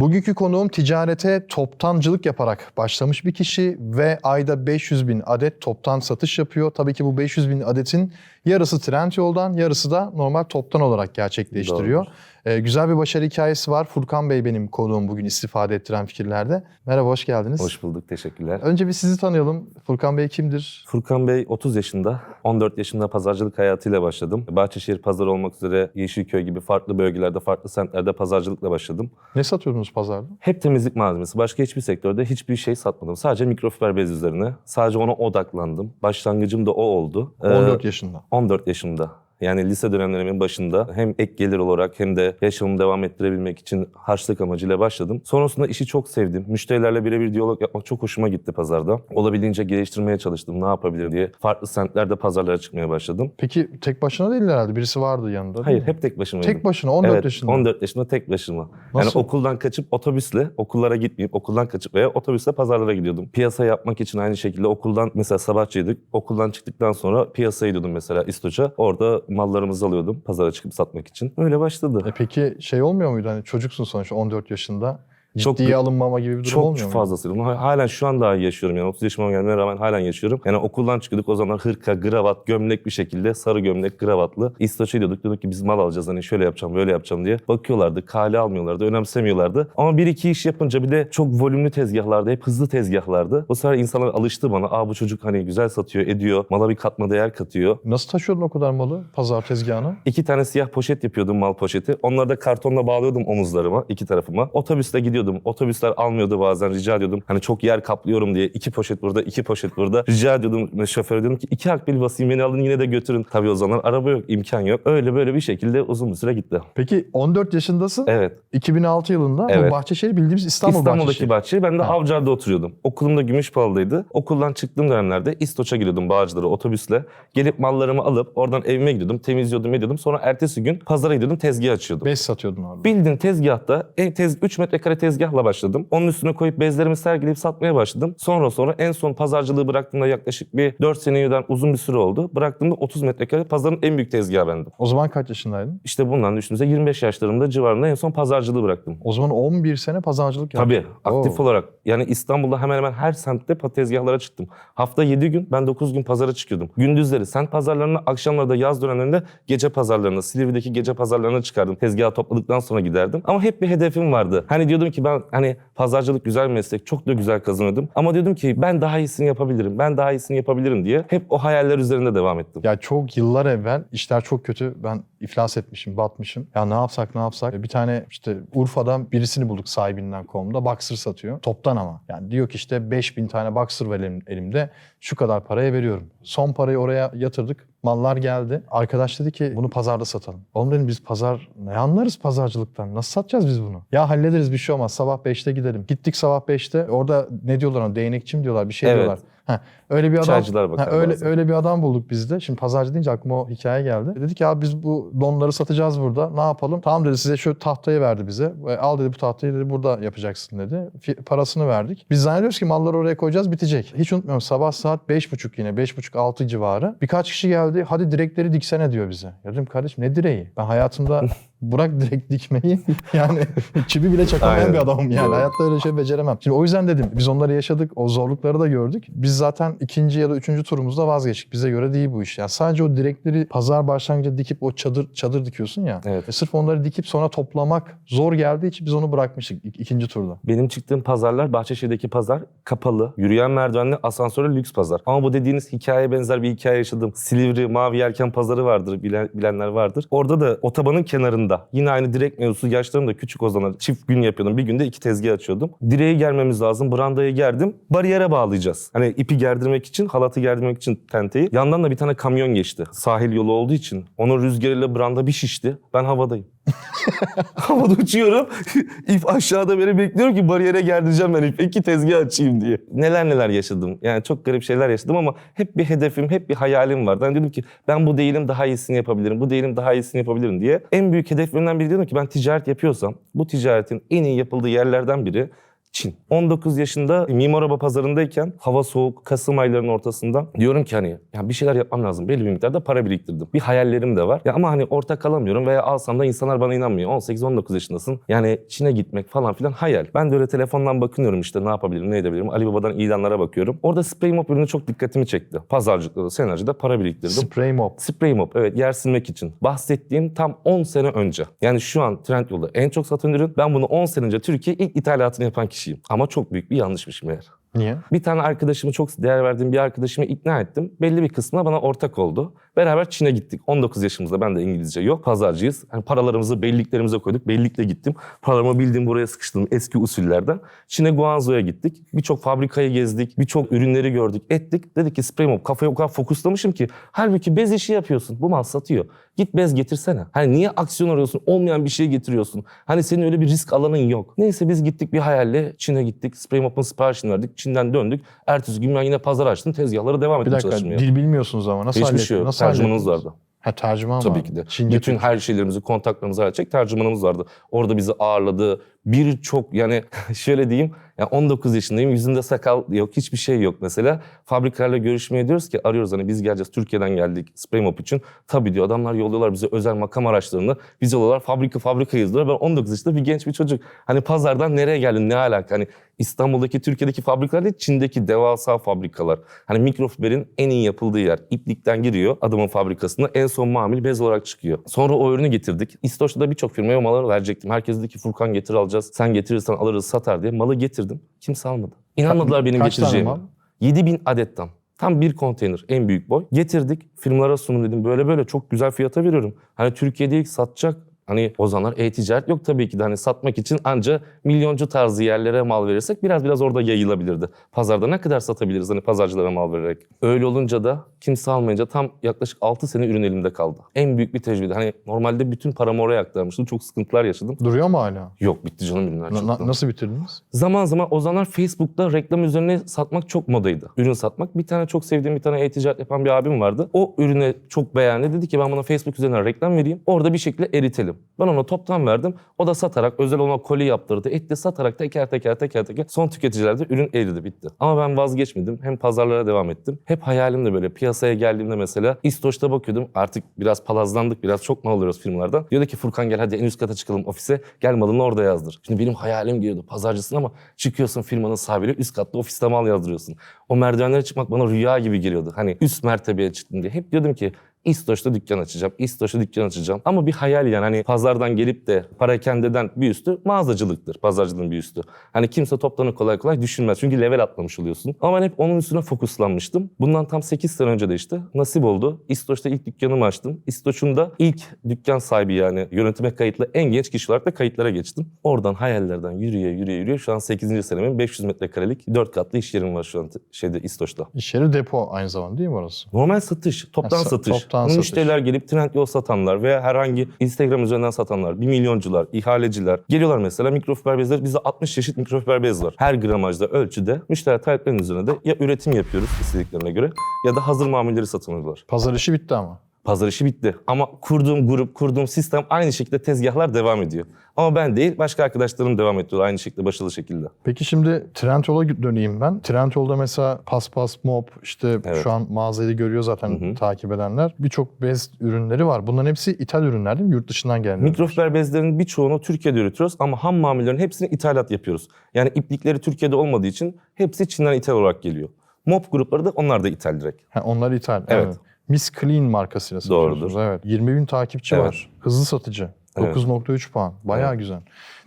Bugünkü konuğum ticarete toptancılık yaparak başlamış bir kişi ve ayda 500 bin adet toptan satış yapıyor. Tabii ki bu 500 bin adetin yarısı Trendyol'dan yarısı da normal toptan olarak gerçekleştiriyor. Ee, güzel bir başarı hikayesi var. Furkan Bey benim konuğum bugün istifade ettiren fikirlerde. Merhaba, hoş geldiniz. Hoş bulduk, teşekkürler. Önce bir sizi tanıyalım. Furkan Bey kimdir? Furkan Bey 30 yaşında, 14 yaşında pazarcılık hayatıyla başladım. Bahçeşehir pazarı olmak üzere Yeşilköy gibi farklı bölgelerde, farklı semtlerde pazarcılıkla başladım. Ne satıyordunuz pazarda? Hep temizlik malzemesi, başka hiçbir sektörde hiçbir şey satmadım. Sadece mikrofiber bez üzerine, sadece ona odaklandım. Başlangıcım da o oldu. Ee, 14 yaşında. 14 yaşımda. Yani lise dönemlerimin başında hem ek gelir olarak hem de yaşamımı devam ettirebilmek için harçlık amacıyla başladım. Sonrasında işi çok sevdim. Müşterilerle birebir diyalog yapmak çok hoşuma gitti pazarda. Olabildiğince geliştirmeye çalıştım ne yapabilirim diye. Farklı semtlerde pazarlara çıkmaya başladım. Peki tek başına değil herhalde. Birisi vardı yanında. Hayır hep tek başımaydım. Tek başına 14 evet, yaşında. 14 yaşında tek başıma. Nasıl? Yani okuldan kaçıp otobüsle, okullara gitmeyip okuldan kaçıp veya otobüsle pazarlara gidiyordum. Piyasa yapmak için aynı şekilde okuldan mesela sabahçıydık. Okuldan çıktıktan sonra piyasaya gidiyordum mesela İstoç'a. Orada mallarımızı alıyordum pazara çıkıp satmak için. Öyle başladı. E peki şey olmuyor muydu hani çocuksun sonuçta 14 yaşında Çok- ciddiye alınmama gibi bir durum Çok olmuyor mu? fazlasıyla. Bunu halen şu an daha yaşıyorum yani 30 yaşıma gelmeme rağmen halen yaşıyorum. Yani okuldan çıkıyorduk o zaman hırka, gravat, gömlek bir şekilde sarı gömlek, gravatlı. İstoç'a gidiyorduk diyorduk ki biz mal alacağız hani şöyle yapacağım böyle yapacağım diye. Bakıyorlardı, kale almıyorlardı, önemsemiyorlardı. Ama bir iki iş yapınca bir de çok volümlü tezgahlardı, hep hızlı tezgahlardı. Bu sefer insanlar alıştı bana. Aa bu çocuk hani güzel satıyor, ediyor, mala bir katma değer katıyor. Nasıl taşıyordun o kadar malı pazar tezgahına? İki tane siyah poşet yapıyordum mal poşeti. Onları da kartonla bağlıyordum omuzlarıma, iki tarafıma. Otobüste gidiyordum. Otobüsler almıyordu bazen rica ediyordum. Hani çok yer kaplıyorum diye iki poşet burada, iki poşet burada. Rica ediyordum şoföre diyordum ki iki akbil basayım beni alın yine de götürün. Tabii o zaman araba yok, imkan yok. Öyle böyle bir şekilde uzun bir süre gitti. Peki 14 yaşındasın. Evet. 2006 yılında bu Evet. Bahçeşehir bildiğimiz İstanbul İstanbul'daki Bahçeşehir. bahçe. Ben de Ha. Avcılar'da oturuyordum. Okulum da Gümüşpahalı'daydı. Okuldan çıktığım dönemlerde İstoç'a gidiyordum Bağcılar'a otobüsle. Gelip mallarımı alıp oradan evime gidiyordum. Temizliyordum, ediyordum. Sonra ertesi gün pazara gidiyordum, tezgah açıyordum. Bez satıyordun orada. Bildiğin tezgahta ev tez 3 metrekare tezgahla başladım. Onun üstüne koyup bezlerimi sergileyip satmaya başladım. Sonra sonra en son pazarcılığı bıraktığımda yaklaşık bir 4 seneden uzun bir süre oldu. Bıraktığımda 30 metrekare pazarın en büyük tezgahı bendim. O zaman kaç yaşındaydın? İşte bundan düşündüğünüzde 25 yaşlarımda civarında en son pazarcılığı bıraktım. O zaman 11 sene pazarcılık yaptın. Tabii aktif Oo. olarak. Yani İstanbul'da hemen hemen her semtte tezgahlara çıktım. Hafta 7 gün ben 9 gün pazara çıkıyordum. Gündüzleri semt pazarlarına, akşamları da yaz dönemlerinde gece pazarlarına, Silivri'deki gece pazarlarına çıkardım. Tezgahı topladıktan sonra giderdim. Ama hep bir hedefim vardı. Hani diyordum ki ben hani pazarcılık güzel bir meslek, çok da güzel kazanıyordum. Ama diyordum ki ben daha iyisini yapabilirim, ben daha iyisini yapabilirim diye hep o hayaller üzerinde devam ettim. Ya çok yıllar evvel işler çok kötü. Ben iflas etmişim, batmışım. Ya ne yapsak ne yapsak. Bir tane işte Urfa'dan birisini bulduk sahibinden.com'da. Boxer satıyor. Toptan ama. Yani diyor ki işte 5000 tane Boxer var elim- elimde. Şu kadar paraya veriyorum. Son parayı oraya yatırdık. Mallar geldi. Arkadaş dedi ki bunu pazarda satalım. Oğlum dedim biz pazar ne anlarız pazarcılıktan? Nasıl satacağız biz bunu? Ya hallederiz bir şey olmaz. Sabah 5'te gidelim. Gittik sabah 5'te. Orada ne diyorlar ona? Değnekçi mi diyorlar? Bir şey Evet. diyorlar. Heh, öyle bir adam. Çaycılar bakar Ha, öyle bazen. öyle bir adam bulduk biz de. Şimdi pazarcı deyince aklıma o hikaye geldi. Dedik ya biz bu donları satacağız burada. Ne yapalım? Tamam dedi size şu tahtayı verdi bize. E, Al dedi bu tahtayı dedi burada yapacaksın dedi. Fi- parasını verdik. Biz zannediyoruz ki malları oraya koyacağız bitecek. Hiç unutmuyorum sabah saat 5.30 yine 5.30-6 civarı. Birkaç kişi geldi. Hadi direkleri diksene diyor bize. Ya dedim kardeşim ne direği? Ben hayatımda bırak direkt dikmeyi yani çivi bile çakamayan Aynen. bir adamım yani. Doğru. Hayatta öyle şey beceremem. Şimdi o yüzden dedim biz onları yaşadık. O zorlukları da gördük. Biz zaten ikinci ya da üçüncü turumuzda vazgeçtik. Bize göre değil bu iş. Yani sadece o direkleri pazar başlangıcında dikip o çadır çadır dikiyorsun ya. Evet. E sırf onları dikip sonra toplamak zor geldiği için biz onu bırakmıştık ik- ikinci turda. Benim çıktığım pazarlar Bahçeşehir'deki pazar kapalı, yürüyen merdivenli, asansörlü lüks pazar. Ama bu dediğiniz hikayeye benzer bir hikaye yaşadım. Silivri, Mavi Yelken pazarı vardır, bilen- bilenler vardır. Orada da otobanın kenarında yine aynı direk mevzusu yaşlarım da küçük o zaman çift gün yapıyordum. Bir günde iki tezgah açıyordum. Direğe germemiz lazım. Brandaya gerdim. Bariyere bağlayacağız. Hani ipi gerdirmek için, halatı gerdirmek için tenteyi. Yandan da bir tane kamyon geçti. Sahil yolu olduğu için. Onun rüzgarıyla branda bir şişti. Ben havadayım. Havada uçuyorum. İp aşağıda beni bekliyorum ki bariyere gerdireceğim ben ipi ki tezgah açayım diye. Neler neler yaşadım. Yani çok garip şeyler yaşadım ama hep bir hedefim, hep bir hayalim vardı. Ben dedim ki ben bu değilim daha iyisini yapabilirim. Bu değilim daha iyisini yapabilirim diye. En büyük hedeflerimden biri diyordum ki ben ticaret yapıyorsam bu ticaretin en iyi yapıldığı yerlerden biri Çin. 19 yaşında Mimar Araba pazarındayken hava soğuk Kasım aylarının ortasında diyorum ki hani ya bir şeyler yapmam lazım. Belli bir miktarda para biriktirdim. Bir hayallerim de var. Ya ama hani orta kalamıyorum veya alsam da insanlar bana inanmıyor. 18-19 yaşındasın. Yani Çin'e gitmek falan filan hayal. Ben de öyle telefondan bakınıyorum işte ne yapabilirim, ne edebilirim. Ali Baba'dan ilanlara bakıyorum. Orada Spray Mop ürünü çok dikkatimi çekti. Pazarcılıkta da senercide para biriktirdim. Spray mop. Spray mop evet yer silmek için. Bahsettiğim tam 10 sene önce. Yani şu an Trendyol'da en çok satan ürün. Ben bunu 10 sene önce Türkiye ilk ithalatını yapan kişiyim. Ama çok büyük bir yanlışmış meğer. Niye? Bir tane arkadaşımı çok değer verdiğim bir arkadaşımı ikna ettim. Belli bir kısmına bana ortak oldu. Beraber Çin'e gittik. 19 yaşımızda ben de İngilizce yok. Pazarcıyız. Yani paralarımızı belliklerimize koyduk. Bellikle gittim. Paralarımı bildiğim buraya sıkıştırdım eski usullerden. Çin'e Guangzhou'ya gittik. Birçok fabrikayı gezdik. Birçok ürünleri gördük. Ettik. Dedik ki spray mop kafaya o kadar fokuslamışım ki. Halbuki bez işi yapıyorsun. Bu mal satıyor. Git bez getirsene. Hani niye aksiyon arıyorsun? Olmayan bir şey getiriyorsun. Hani senin öyle bir risk alanın yok. Neyse biz gittik bir hayalle Çin'e gittik. Spray mop'un siparişini verdik. Çin'den döndük. Ertesi gün ben yine pazar açtım. Tezgahlara devam Bir ettim dakika çalışmaya. dil bilmiyorsunuz ama nasıl Hiçbir şey yok. Nasıl Tercümanımız vardı. Ha tercüman Tabii var. ki de. Çince Bütün Türk. her şeylerimizi, kontaklarımızı halledecek tercümanımız vardı. Orada bizi ağırladı. Birçok yani şöyle diyeyim. Yani 19 yaşındayım. Yüzünde sakal yok. Hiçbir şey yok mesela. Fabrikalarla görüşmeye diyoruz ki arıyoruz hani biz geleceğiz. Türkiye'den geldik spray mop için. Tabii diyor adamlar yolluyorlar bize özel makam araçlarını. Biz yolluyorlar fabrika fabrika yazıyorlar. Ben 19 yaşında bir genç bir çocuk. Hani pazardan nereye geldin ne alaka? Hani İstanbul'daki Türkiye'deki fabrikalar değil Çin'deki devasa fabrikalar. Hani mikrofiberin en iyi yapıldığı yer. İplikten giriyor adamın fabrikasına en son mamil bez olarak çıkıyor. Sonra o ürünü getirdik. İstoç'ta da birçok firmaya malı verecektim. Herkes dedi ki Furkan getir alacağız. Sen getirirsen alırız satar diye. Malı getirdim. Kimse almadı. İnanmadılar benim Kaç getireceğime. mal? 7000 adetten. Tam bir konteyner en büyük boy. Getirdik firmalara sunun dedim. Böyle böyle çok güzel fiyata veriyorum. Hani Türkiye'de ilk satacak Hani o zamanlar e-ticaret yok tabii ki de hani satmak için anca milyoncu tarzı yerlere mal verirsek biraz biraz orada yayılabilirdi. Pazarda ne kadar satabiliriz hani pazarcılara mal vererek. Öyle olunca da kimse almayınca tam yaklaşık 6 sene ürün elimde kaldı. En büyük bir tecrübe. Hani normalde bütün paramı oraya aktarmıştım. Çok sıkıntılar yaşadım. Duruyor mu hala? Yok bitti canım ürünler Na- nasıl bitirdiniz? Zaman zaman o zamanlar Facebook'ta reklam üzerine satmak çok modaydı. Ürün satmak. Bir tane çok sevdiğim bir tane e-ticaret yapan bir abim vardı. O ürüne çok beğendi. Dedi ki ben buna Facebook üzerinden reklam vereyim. Orada bir şekilde eritelim. Ben ona toptan verdim. O da satarak özel ona koli yaptırdı. Etti satarak teker teker teker teker. Son tüketicilerde ürün eridi bitti. Ama ben vazgeçmedim. Hem pazarlara devam ettim. Hep hayalim de böyle piyasaya geldiğimde mesela İstoç'ta bakıyordum. Artık biraz palazlandık. Biraz çok mal alıyoruz firmalardan. Diyordu ki Furkan gel hadi en üst kata çıkalım ofise. Gel malını orada yazdır. Şimdi benim hayalim geliyordu. Pazarcısın ama çıkıyorsun firmanın sahibiyle üst katta ofiste mal yazdırıyorsun. O merdivenlere çıkmak bana rüya gibi geliyordu. Hani üst mertebeye çıktım diye. Hep diyordum ki İstoç'ta dükkan açacağım, İstoç'ta dükkan açacağım. Ama bir hayal yani hani pazardan gelip de para kendiden bir üstü mağazacılıktır. Pazarcılığın bir üstü. Hani kimse toptanı kolay kolay düşünmez. Çünkü level atlamış oluyorsun. Ama ben hep onun üstüne fokuslanmıştım. Bundan tam 8 sene önce de işte nasip oldu. İstoç'ta ilk dükkanımı açtım. İstoç'un da ilk dükkan sahibi yani yönetime kayıtlı en genç kişi olarak da kayıtlara geçtim. Oradan hayallerden yürüye yürüye yürüye şu an 8. senemin 500 metrekarelik 4 katlı iş yerim var şu an şeyde İstoç'ta. İş yeri depo aynı zamanda değil mi orası? Normal satış, toptan sa- satış. toptan Bunu satış. Müşteriler gelip Trendyol satanlar veya herhangi Instagram üzerinden satanlar, bir milyoncular, ihaleciler geliyorlar mesela mikrofiber bezler. Bizde 60 çeşit mikrofiber bez var. Her gramajda, ölçüde müşteri taleplerinin üzerine de ya üretim yapıyoruz istediklerine göre ya da hazır mamulleri satın alıyorlar. Pazar işi bitti ama. Pazar işi bitti. Ama kurduğum grup, kurduğum sistem aynı şekilde tezgahlar devam ediyor. Ama ben değil, başka arkadaşlarım devam ediyor aynı şekilde, başarılı şekilde. Peki şimdi Trendyol'a döneyim ben. Trendyol'da mesela paspas, mop, işte Evet. şu an mağazayı görüyor zaten Hı hı. takip edenler. Birçok bez ürünleri var. Bunların hepsi ithal ürünler değil mi? Yurt dışından gelen. Mikrofiber bezlerin birçoğunu Türkiye'de üretiyoruz ama ham mamullerin hepsini ithalat yapıyoruz. Yani iplikleri Türkiye'de olmadığı için hepsi Çin'den ithal olarak geliyor. Mop grupları da onlar da ithal direkt. Ha, onlar ithal. Evet. Miss Clean markasıyla satıyorsunuz. Doğrudur. Evet. 20 bin takipçi Evet. var. Hızlı satıcı. Evet. 9.3 puan. Bayağı Evet. güzel.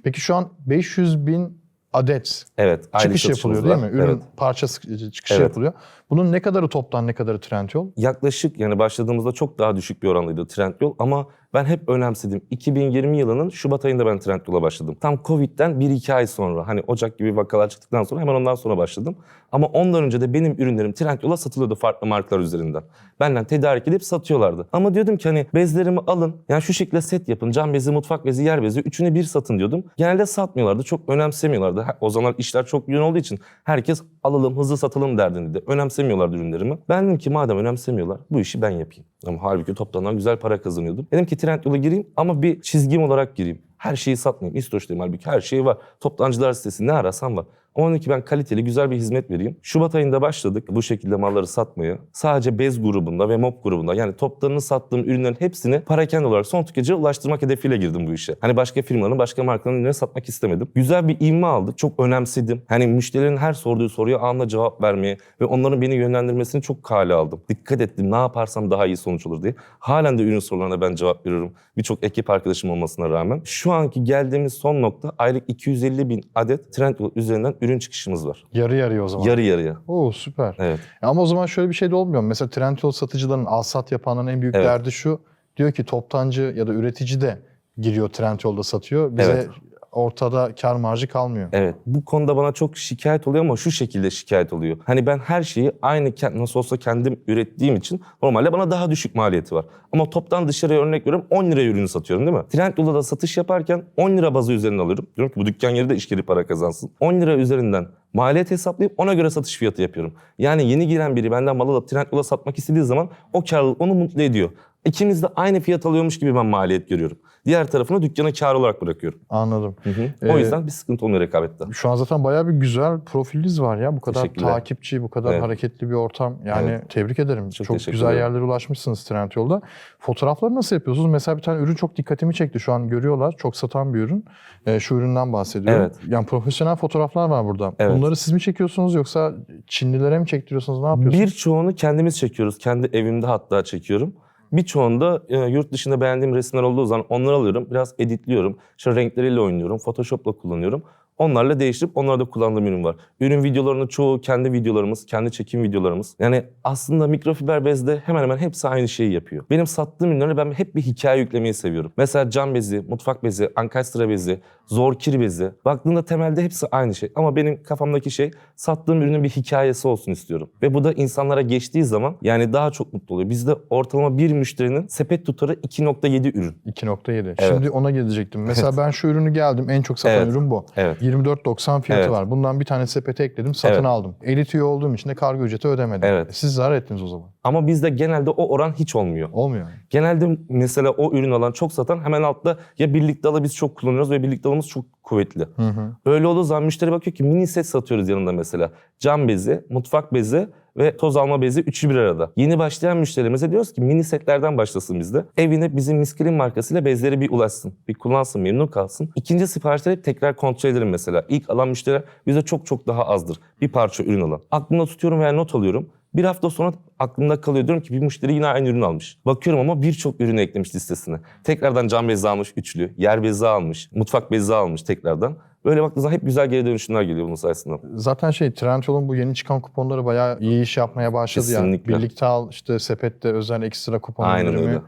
Peki şu an 500 bin adet Evet. çıkış yapılıyor değil mi? Ürün Evet. parça çıkışı Evet. yapılıyor. Bunun ne kadarı toptan ne kadarı Trendyol? Yaklaşık yani başladığımızda çok daha düşük bir oranlıydı Trendyol ama ben hep önemsedim. 2020 yılının Şubat ayında ben Trendyol'a başladım. Tam Covid'den 1-2 ay sonra hani Ocak gibi vakalar çıktıktan sonra hemen ondan sonra başladım. Ama ondan önce de benim ürünlerim Trendyol'a satılıyordu farklı markalar üzerinden. Benden tedarik edip satıyorlardı. Ama diyordum ki hani bezlerimi alın yani şu şekilde set yapın. Cam bezi, mutfak bezi, yer bezi üçünü bir satın diyordum. Genelde satmıyorlardı. Çok önemsemiyorlardı. O zaman işler çok yoğun olduğu için herkes alalım hızlı satalım derdindeydi. Önemsemiyorlardı ürünlerimi. Ben dedim ki madem önemsemiyorlar bu işi ben yapayım. Ama halbuki toptandan güzel para kazanıyordum. Dedim ki Trendyol'a gireyim ama bir çizgim olarak gireyim. Her şeyi satmayayım. İstoç'tayım halbuki her şey var. Toptancılar sitesi ne arasam var. Dedim ki ben kaliteli güzel bir hizmet vereyim. Şubat ayında başladık bu şekilde malları satmaya. Sadece bez grubunda ve mop grubunda yani toplarını sattığım ürünlerin hepsini parakende olarak son tüketiciye ulaştırmak hedefiyle girdim bu işe. Hani başka firmaların, başka markaların ürünlerini satmak istemedim. Güzel bir ivme aldık. Çok önemsedim. Hani müşterilerin her sorduğu soruya anında cevap vermeye ve onların beni yönlendirmesini çok kale aldım. Dikkat ettim ne yaparsam daha iyi sonuç olur diye. Halen de ürün sorularına ben cevap veriyorum. Birçok ekip arkadaşım olmasına rağmen. Şu anki geldiğimiz son nokta aylık 250 bin adet Trendyol üzerinden ürün çıkışımız var. Yarı yarıya o zaman. Yarı yarıya. Oo süper. Evet. Ya Ama o zaman şöyle bir şey de olmuyor. mu? Mesela Trendyol satıcıların alsat yapanların en büyük Evet. derdi şu. Diyor ki toptancı ya da üretici de giriyor Trendyol'da satıyor. Bize Evet. Ortada kar marjı kalmıyor. Evet. Bu konuda bana çok şikayet oluyor ama şu şekilde şikayet oluyor. Hani ben her şeyi aynı nasıl olsa kendim ürettiğim için normalde bana daha düşük maliyeti var. Ama toptan dışarıya örnek veriyorum 10 liraya ürünü satıyorum değil mi? Trendyol'da da satış yaparken 10 lira bazı üzerinden alıyorum. Diyorum ki bu dükkan yeri de işgeri para kazansın. 10 lira üzerinden maliyet hesaplayıp ona göre satış fiyatı yapıyorum. Yani yeni giren biri benden malı alıp Trendyol'a satmak istediği zaman o karlılık onu mutlu ediyor. İkimiz de aynı fiyat alıyormuş gibi ben maliyet görüyorum. Diğer tarafını dükkana kar olarak bırakıyorum. Anladım. O Ee, yüzden bir sıkıntı olmuyor rekabette. Şu an zaten bayağı bir güzel profiliniz var ya. Bu kadar Teşekkürler. takipçi, bu kadar Evet. hareketli bir ortam. Yani Evet. tebrik ederim. Çok, Çok teşekkür güzel ederim. yerlere ulaşmışsınız Trendyol'da. Fotoğrafları nasıl yapıyorsunuz? Mesela bir tane ürün çok dikkatimi çekti. Şu an görüyorlar. Çok satan bir ürün. Ee, şu üründen bahsediyorum. Evet. Yani profesyonel fotoğraflar var burada. Evet. Bunları siz mi çekiyorsunuz yoksa Çinlilere mi çektiriyorsunuz? Ne yapıyorsunuz? Birçoğunu kendimiz çekiyoruz. Kendi evimde hatta çekiyorum. Birçoğunda e, yurt dışında beğendiğim resimler olduğu zaman onları alıyorum. Biraz editliyorum. İşte renkleriyle oynuyorum. Photoshop'la kullanıyorum. Onlarla değiştirip onlarda kullandığım ürün var. Ürün videolarının çoğu kendi videolarımız, kendi çekim videolarımız. Yani aslında mikrofiber bezde hemen hemen hepsi aynı şeyi yapıyor. Benim sattığım ürünlere ben hep bir hikaye yüklemeyi seviyorum. Mesela cam bezi, mutfak bezi, ankastre bezi, zorkir bezi. Baktığında temelde hepsi aynı şey. Ama benim kafamdaki şey sattığım ürünün bir hikayesi olsun istiyorum. Ve bu da insanlara geçtiği zaman yani daha çok mutlu oluyor. Bizde ortalama bir müşterinin sepet tutarı 2.7 ürün. 2.7. Evet. Şimdi ona gelecektim. Mesela ben şu ürünü geldim. En çok satan Evet. ürün bu. Evet. 24.90 fiyatı Evet. var. Bundan bir tane sepete ekledim. Satın Evet. aldım. Elit üye olduğum için de kargo ücreti ödemedim. Evet. Siz zarar ettiniz o zaman. Ama bizde genelde o oran hiç olmuyor. Olmuyor. Genelde mesela o ürün alan çok satan hemen altta ya birlikte alı biz çok kullanıyoruz ve birlikte alımız çok kuvvetli. Hı hı. Öyle olduğu zaman müşteri bakıyor ki mini set satıyoruz yanında mesela. Cam bezi, mutfak bezi ve toz alma bezi üçü bir arada. Yeni başlayan müşterimize diyoruz ki mini setlerden başlasın bizde. Evine bizim Miskelin markasıyla bezleri bir ulaşsın. Bir kullansın, memnun kalsın. İkinci siparişleri tekrar kontrol ederim mesela. İlk alan müşteriler bize çok çok daha azdır. Bir parça ürün alan. Aklımda tutuyorum veya not alıyorum. Bir hafta sonra aklımda kalıyor. Diyorum ki bir müşteri yine aynı ürünü almış. Bakıyorum ama birçok ürünü eklemiş listesine. Tekrardan cam bezi almış üçlü, yer bezi almış, mutfak bezi almış tekrardan. Böyle baktığı zaman hep güzel geri dönüşümler geliyor bunun sayesinde. Zaten şey Trendyol'un bu yeni çıkan kuponları bayağı iyi iş yapmaya başladı yani. Kesinlikle. Birlikte al işte sepette özel ekstra kupon Aynen indirimi. öyle.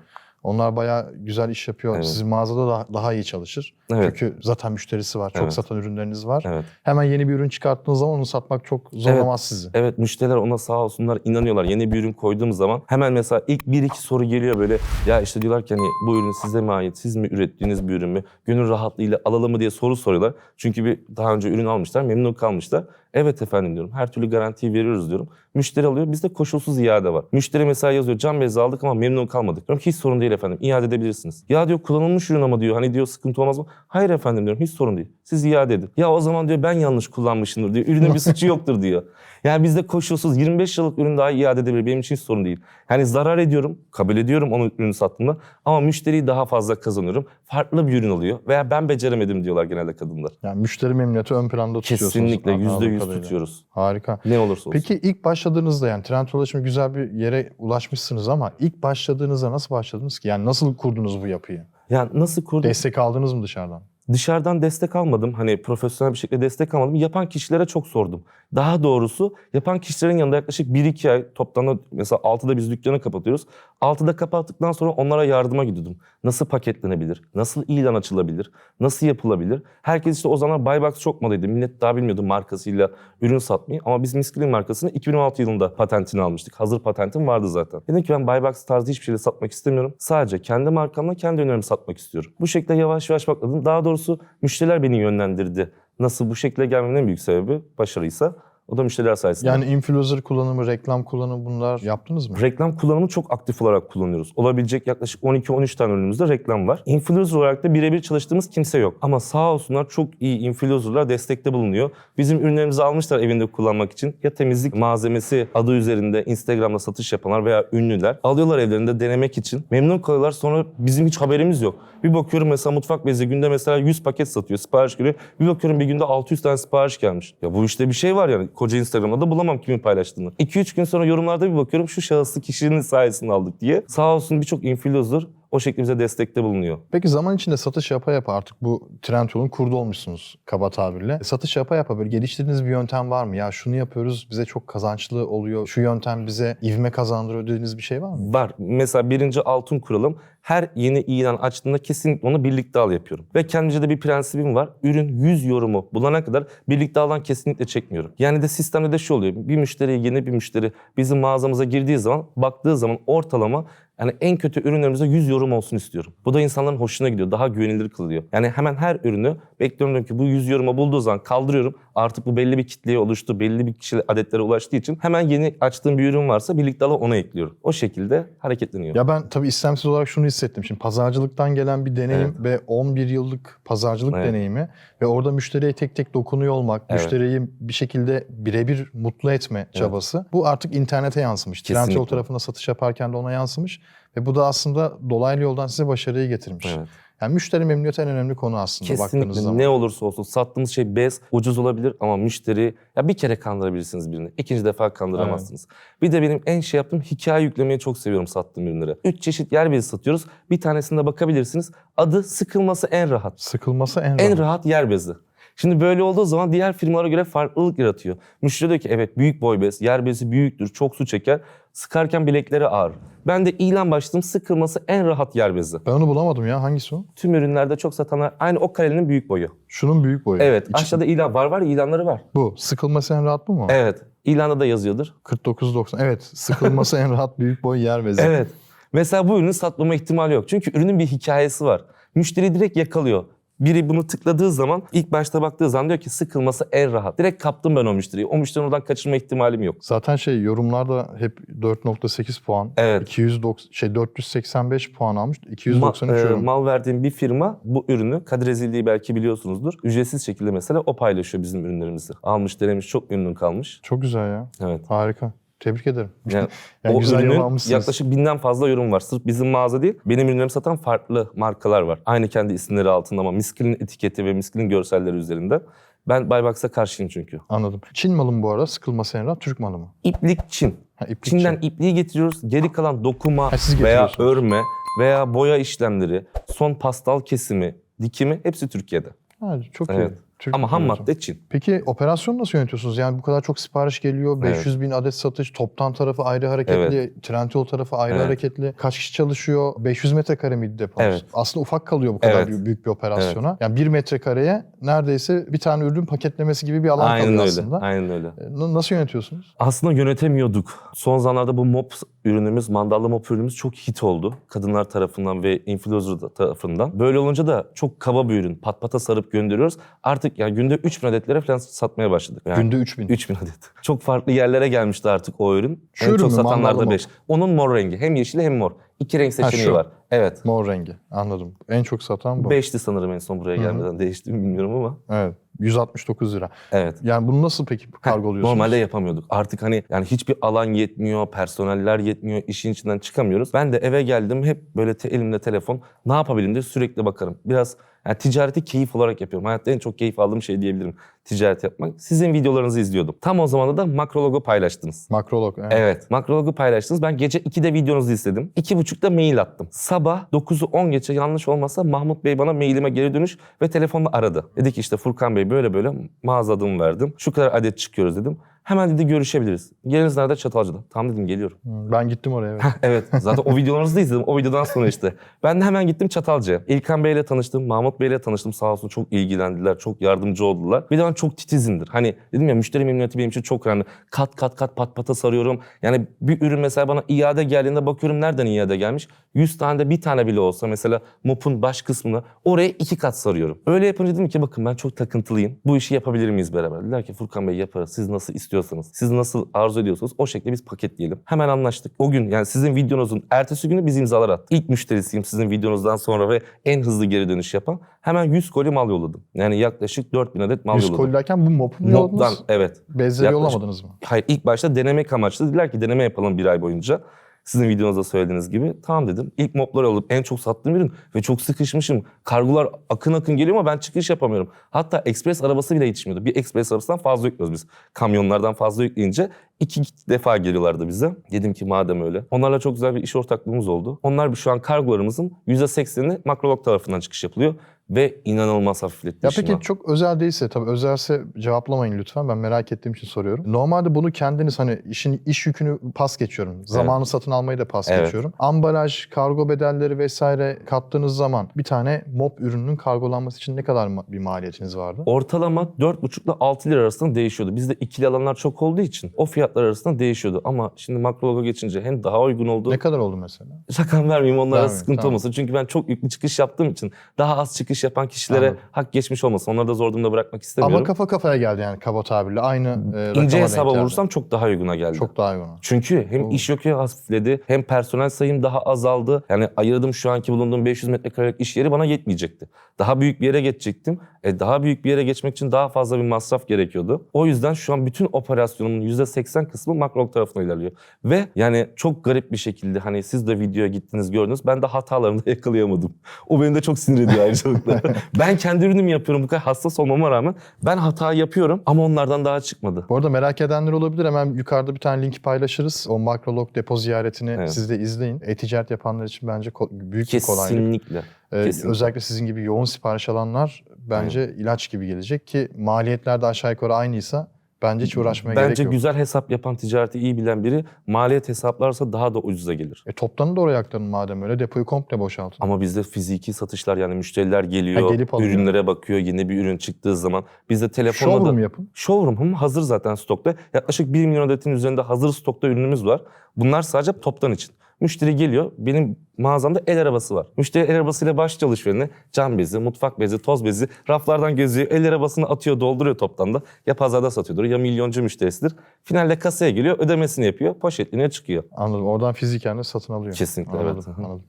Onlar bayağı güzel iş yapıyor. Evet. Sizin mağazada da daha iyi çalışır. Evet. Çünkü zaten müşterisi var. Çok Evet. satan ürünleriniz var. Evet. Hemen yeni bir ürün çıkarttığınız zaman onu satmak çok zorlamaz sizi. Evet müşteriler ona sağ olsunlar inanıyorlar. Yeni bir ürün koyduğum zaman hemen mesela ilk bir iki soru geliyor böyle. Ya işte diyorlar ki hani bu ürün size mi ait? Siz mi ürettiğiniz bir ürün mü? Gönül rahatlığıyla alalım mı diye soru soruyorlar. Çünkü bir daha önce ürün almışlar, memnun kalmışlar. Evet efendim diyorum. Her türlü garantiyi veriyoruz diyorum. Müşteri alıyor. Bizde koşulsuz iade var. Müşteri mesela yazıyor cam bezi aldık ama memnun kalmadık. Diyorum hiç sorun değil efendim. İade edebilirsiniz. Ya diyor kullanılmış ürün ama diyor. Hani diyor sıkıntı olmaz mı? Hayır efendim diyorum. Hiç sorun değil. Siz iade edin. Ya o zaman diyor ben yanlış kullanmışımdır diyor. Ürünün bir suçu yoktur diyor. Yani bizde koşulsuz 25 yıllık ürün daha iade edebilir. Benim için hiç sorun değil. Yani zarar ediyorum, kabul ediyorum onun ürünü sattığımda ama müşteriyi daha fazla kazanıyorum. Farklı bir ürün oluyor veya ben beceremedim diyorlar genelde kadınlar. Yani müşteri memnuniyeti ön planda tutuyorsunuz. Kesinlikle yüzde yüz tutuyoruz. Harika. Ne olursa olsun. Peki ilk başladığınızda yani Trendyol'da şimdi güzel bir yere ulaşmışsınız ama ilk başladığınızda nasıl başladınız ki? Yani nasıl kurdunuz bu yapıyı? Yani nasıl kurduk? Destek aldınız mı dışarıdan? Dışarıdan destek almadım. Hani profesyonel bir şekilde destek almadım. Yapan kişilere çok sordum. Daha doğrusu yapan kişilerin yanında yaklaşık 1-2 ay toplamda mesela 6'da biz dükkanı kapatıyoruz. 6'da kapattıktan sonra onlara yardıma gidiyordum. Nasıl paketlenebilir? Nasıl ilan açılabilir? Nasıl yapılabilir? Herkes işte o zaman Buybox çok modaydı. Millet daha bilmiyordu markasıyla ürün satmayı. Ama biz Miskilin markasını 2016 yılında patentini almıştık. Hazır patentim vardı zaten. Dedim ki ben Buybox tarzı hiçbir şeyle satmak istemiyorum. Sadece kendi markamla kendi ürünlerimi satmak istiyorum. Bu şekilde yavaş yavaş bakladım. Daha doğrusu müşteriler beni yönlendirdi. Nasıl bu şekilde gelmemin en büyük sebebi başarıysa O da müşteriler sayesinde. Yani influencer kullanımı, reklam kullanımı bunlar yaptınız mı? Reklam kullanımını çok aktif olarak kullanıyoruz. Olabilecek yaklaşık 12-13 tane ürünümüzde reklam var. Influencer olarak da birebir çalıştığımız kimse yok. Ama sağ olsunlar çok iyi influencerlar destekte bulunuyor. Bizim ürünlerimizi almışlar evinde kullanmak için. Ya temizlik malzemesi adı üzerinde Instagram'da satış yapanlar veya ünlüler alıyorlar evlerinde denemek için. Memnun kalıyorlar sonra bizim hiç haberimiz yok. Bir bakıyorum mesela mutfak bezi günde mesela 100 paket satıyor sipariş geliyor. Bir bakıyorum bir günde 600 tane sipariş gelmiş. Ya bu işte bir şey var yani. Koca Instagram'da da bulamam kimin paylaştığını. 2-3 gün sonra yorumlarda bir bakıyorum şu şahıslı kişinin sayesinde aldık diye. Sağ olsun birçok influencer o şekilde bize destekte bulunuyor. Peki zaman içinde satış yapa yapa artık bu Trendyol'un kurdu olmuşsunuz kaba tabirle. Satış yapa yapa böyle geliştirdiğiniz bir yöntem var mı? Ya şunu yapıyoruz bize çok kazançlı oluyor. Şu yöntem bize ivme kazandırıyor dediğiniz bir şey var mı? Var. Mesela birinci altın kuralım. Her yeni ilan açtığında kesinlikle onu birlikte al yapıyorum. Ve kendimce de bir prensibim var. Ürün 100 yorumu bulana kadar birlikte alan kesinlikle çekmiyorum. Yani de sistemde de şu oluyor. Bir müşteri yeni bir müşteri bizim mağazamıza girdiği zaman baktığı zaman ortalama yani en kötü ürünlerimizde 100 yorum olsun istiyorum. Bu da insanların hoşuna gidiyor. Daha güvenilir kılıyor. Yani hemen her ürünü bekliyorum ki bu 100 yoruma bulduğu zaman kaldırıyorum. Artık bu belli bir kitleye oluştu. Belli bir kişi adetlere ulaştığı için hemen yeni açtığım bir ürün varsa birlikte alıp ona ekliyorum. O şekilde hareketleniyor. Ya ben tabii istemsiz olarak şunu hissettim. Şimdi pazarcılıktan gelen bir deneyim Evet. ve 11 yıllık pazarcılık Evet. deneyimi ve orada müşteriye tek tek dokunuyor olmak, Evet. müşteriyi bir şekilde birebir mutlu etme çabası. Bu artık internete yansımış. Trendyol tarafında satış yaparken de ona yansımış ve bu da aslında dolaylı yoldan size başarıyı getirmiş. Evet. Yani müşteri memnuniyeti en önemli konu aslında baktığınız Kesinlikle zaman. ne olursa olsun sattığımız şey bez ucuz olabilir ama müşteri ya bir kere kandırabilirsiniz birini. ikinci defa kandıramazsınız. Bir de benim en şey yaptığım hikaye yüklemeyi çok seviyorum sattığım ürünlere. Üç çeşit yer bezi satıyoruz. Bir tanesinde bakabilirsiniz. Adı sıkılması en rahat. Sıkılması en, En rahat. rahat yer bezi. Şimdi böyle olduğu zaman diğer firmalara göre farklılık yaratıyor. Müşteri diyor ki evet büyük boy bez, yer bezi büyüktür, çok su çeker. Sıkarken bilekleri ağrır. Ben de ilan başladım sıkılması en rahat yer bezi. Ben onu bulamadım ya. Hangisi o? Tüm ürünlerde çok satanlar aynı o kalenin büyük boyu. Şunun büyük boyu. Evet İç- aşağıda ilan var var ya, ilanları var. Bu. Sıkılması en rahat bu mu? Evet ilanda da yazıyordur. 49.90. Evet. Sıkılması en rahat büyük boy yer bezi. Evet. Mesela bu ürünün satmama ihtimali yok. Çünkü ürünün bir hikayesi var. Müşteri direkt yakalıyor. Biri bunu tıkladığı zaman ilk başta baktığı zaman diyor ki sıkılması en rahat. Direkt kaptım ben o müşteriyi. O müşterinin oradan kaçırma ihtimalim yok. Zaten şey yorumlarda hep 4.8 puan. Evet. 290 şey 485 puan almış. 293 Ma- e, yorum. mal verdiğim bir firma bu ürünü Kadir Ezildi'yi belki biliyorsunuzdur. Ücretsiz şekilde mesela o paylaşıyor bizim ürünlerimizi. Almış denemiş çok memnun kalmış. Çok güzel ya. Evet. Harika. Tebrik ederim. Yani, Yani o güzel ürünün almışsınız. yaklaşık binden fazla yorum var. Sırf bizim mağaza değil, benim ürünlerimi satan farklı markalar var. Aynı kendi isimleri altında ama Miskil'in etiketi ve Miskil'in görselleri üzerinde. Ben Buybox'a karşıyım çünkü. Anladım. Çin malı mı bu arada? Sıkılması en rahat. Türk malı mı? İplik Çin. Ha, iplik Çin'den Çin. ipliği getiriyoruz. Geri kalan dokuma Ha, veya örme veya boya işlemleri, son pastal kesimi, dikimi hepsi Türkiye'de. Ha, çok Evet. iyi. Türk Ama ham madde Çin. Peki operasyonu nasıl yönetiyorsunuz? Yani bu kadar çok sipariş geliyor. 500 bin adet satış. Toptan tarafı ayrı hareketli. Trendyol tarafı ayrı Evet. hareketli. Kaç kişi çalışıyor? 500 metrekare miydi deponuz? Evet. Aslında ufak kalıyor bu kadar Evet. büyük- bir operasyona. Yani bir metrekareye neredeyse bir tane ürün paketlemesi gibi bir alan Aynen kalıyor öyle. aslında. Aynen öyle. E, Nasıl yönetiyorsunuz? Aslında yönetemiyorduk. Son zamanlarda bu mop ürünümüz, mandallı mop ürünümüz çok hit oldu. Kadınlar tarafından ve influencer tarafından. Böyle olunca da çok kaba bir ürün. Pat pata sarıp gönderiyoruz. Artık yani günde 3000 adetlere falan satmaya başladık. Yani Günde 3000. 3000 adet. Çok farklı yerlere gelmişti artık o ürün. Şu en ürün çok mü? Satanlarda mop. 5. Onun mor rengi. Hem yeşili hem mor. İki renk seçeneği şu. var. Evet. Mor rengi. Anladım. En çok satan bu. 5'ti sanırım en son buraya gelmeden. Hı-hı. Değişti bilmiyorum ama. Evet. 169 lira. Evet. Yani bunu nasıl peki kargoluyorsunuz? Normalde yapamıyorduk. Artık hani yani hiçbir alan yetmiyor, personeller yetmiyor, işin içinden çıkamıyoruz. Ben de eve geldim hep böyle te, elimde telefon. Ne yapabilirim diye sürekli bakarım. Biraz yani ticareti keyif olarak yapıyorum. Hayatta en çok keyif aldığım şey diyebilirim ticaret yapmak. Sizin videolarınızı izliyordum. Tam o zamanda da makrologu paylaştınız. Makrolog. Evet. evet makrologu paylaştınız. Ben gece 2'de videonuzu istedim. 2.30 7.30'da mail attım. Sabah 9'u 10 geçe yanlış olmasa Mahmut Bey bana mailime geri dönüş ve telefonla aradı. Dedi ki işte Furkan Bey böyle böyle mağaza adımı verdim. Şu kadar adet çıkıyoruz dedim. Hemen dedi görüşebiliriz. Geliniz nerede? Çatalca'da. Tamam dedim geliyorum. Ben gittim oraya. Evet. evet zaten o videolarınızı da izledim. O videodan sonra işte. Ben de hemen gittim Çatalca'ya. İlkan Bey'le tanıştım. Mahmut Bey'le tanıştım. Sağ olsun çok ilgilendiler. Çok yardımcı oldular. Bir de ben çok titizimdir. Hani dedim ya müşteri memnuniyeti benim için çok önemli. Kat kat kat pat pata sarıyorum. Yani bir ürün mesela bana iade geldiğinde bakıyorum nereden iade gelmiş. 100 tane de bir tane bile olsa mesela mopun baş kısmını oraya iki kat sarıyorum. Öyle yapınca dedim ki bakın ben çok takıntılıyım. Bu işi yapabilir miyiz beraber? Dediler ki Furkan Bey yaparız. Siz nasıl istiyorsanız istiyorsanız, siz nasıl arzu ediyorsanız o şekilde biz paketleyelim. Hemen anlaştık. O gün yani sizin videonuzun ertesi günü biz imzalar attık. İlk müşterisiyim sizin videonuzdan sonra ve en hızlı geri dönüş yapan. Hemen 100 koli mal yolladım. Yani yaklaşık 4000 adet mal 100 yolladım. kollerken bu mopu mu yolladınız? evet. Bezleri yollamadınız mı? Hayır ilk başta denemek amaçlı dediler ki deneme yapalım bir ay boyunca. Sizin videonuzda söylediğiniz gibi. Tamam dedim. İlk mobları alıp en çok sattığım ürün ve çok sıkışmışım. Kargolar akın akın geliyor ama ben çıkış yapamıyorum. Hatta ekspres arabası bile yetişmiyordu. Bir ekspres arabasından fazla yüklüyoruz biz. Kamyonlardan fazla yükleyince iki defa geliyorlardı bize. Dedim ki madem öyle. Onlarla çok güzel bir iş ortaklığımız oldu. Onlar şu an kargolarımızın %80'i Makrolog tarafından çıkış yapılıyor. Ve inanılmaz hafifletti Ya peki çok özel değilse tabii özelse cevaplamayın lütfen. Ben merak ettiğim için soruyorum. Normalde bunu kendiniz hani işin iş yükünü pas geçiyorum. Zamanı satın almayı da pas Evet. geçiyorum. Ambalaj, kargo bedelleri vesaire kattığınız zaman bir tane mop ürününün kargolanması için ne kadar bir maliyetiniz vardı? Ortalama 4,5 ile 6 lira arasında değişiyordu. Bizde ikili alanlar çok olduğu için o fiyatlar arasında değişiyordu. Ama şimdi makrologa geçince hem daha uygun oldu. Ne kadar oldu mesela? Rakam vermeyeyim onlara Vermeyin, sıkıntı tamam. olmasın. Çünkü ben çok yüklü çıkış yaptığım için daha az çıkış yapan kişilere Anladım. hak geçmiş olmasın. Onları da zor durumda bırakmak istemiyorum. Ama kafa kafaya geldi yani kaba tabirle. Aynı e, İnce hesaba vurursam çok daha uyguna geldi. Çok daha iyi ona. Çünkü hem Oo. iş yükü hafifledi hem personel sayım daha azaldı. Yani ayırdığım şu anki bulunduğum 500 metrekarelik iş yeri bana yetmeyecekti. Daha büyük bir yere geçecektim. E, daha büyük bir yere geçmek için daha fazla bir masraf gerekiyordu. O yüzden şu an bütün operasyonumun %80 kısmı makrolog tarafına ilerliyor. Ve yani çok garip bir şekilde hani siz de videoya gittiniz gördünüz. Ben de hatalarını da yakalayamadım. O beni de çok sinir ediyor ayrıcalıkla. ben kendi ürünümü yapıyorum bu kadar hassas olmama rağmen. Ben hata yapıyorum ama onlardan daha çıkmadı. Bu arada merak edenler olabilir. Hemen yukarıda bir tane link paylaşırız. O makrolog depo ziyaretini Evet. siz de izleyin. E-ticaret yapanlar için bence büyük bir kolaylık. Kesinlikle. Ee, kesinlikle. özellikle sizin gibi yoğun sipariş alanlar bence ilaç gibi gelecek ki maliyetler de aşağı yukarı aynıysa bence hiç uğraşmaya gerek Bence yok. güzel hesap yapan ticareti iyi bilen biri maliyet hesaplarsa daha da ucuza gelir. E, toptanı da oraya aktarın madem öyle. Depoyu komple boşaltın. Ama bizde fiziki satışlar yani müşteriler geliyor, Ha, gelip alıyor. ürünlere bakıyor, yeni bir ürün çıktığı zaman. Bizde telefonla Showroom da... yapın. Showroom hazır zaten stokta. Yaklaşık 1 milyon adetin üzerinde hazır stokta ürünümüz var. Bunlar sadece toptan için. Müşteri geliyor, benim mağazamda el arabası var. Müşteri el arabasıyla başlıyor alışverişine. Cam bezi, mutfak bezi, toz bezi raflardan geziyor. El arabasını atıyor, dolduruyor toptan da. Ya pazarda satıyordur ya milyoncu müşterisidir. Finalde kasaya geliyor, ödemesini yapıyor, poşetliğine çıkıyor. Anladım. Oradan fiziken de satın alıyor. Kesinlikle, anladım, evet. Anladım.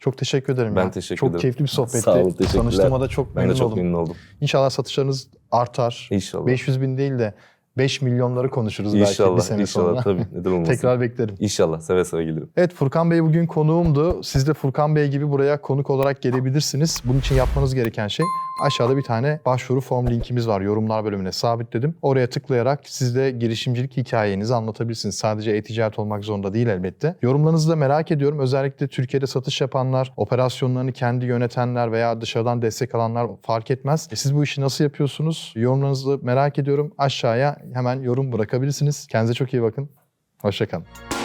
Çok teşekkür ederim. Ben ya. teşekkür çok ederim. keyifli bir sohbetti. Sağ teşekkürler. Tanıştığıma da çok Ben memnun de çok oldum. memnun oldum. İnşallah satışlarınız artar. İnşallah. 500 bin değil de 5 milyonları konuşuruz belki bir İnşallah, sene inşallah sonra. tabii. Neden olmasın. Tekrar beklerim. İnşallah, seve seve gelirim. Evet Furkan Bey bugün konuğumdu. Siz de Furkan Bey gibi buraya konuk olarak gelebilirsiniz. Bunun için yapmanız gereken şey aşağıda bir tane başvuru form linkimiz var. Yorumlar bölümüne sabitledim. Oraya tıklayarak siz de girişimcilik hikayenizi anlatabilirsiniz. Sadece e-ticaret olmak zorunda değil elbette. Yorumlarınızı da merak ediyorum. Özellikle Türkiye'de satış yapanlar, operasyonlarını kendi yönetenler veya dışarıdan destek alanlar fark etmez. E, Siz bu işi nasıl yapıyorsunuz? Yorumlarınızı merak ediyorum. Aşağıya hemen yorum bırakabilirsiniz. Kendinize çok iyi bakın. Hoşçakalın.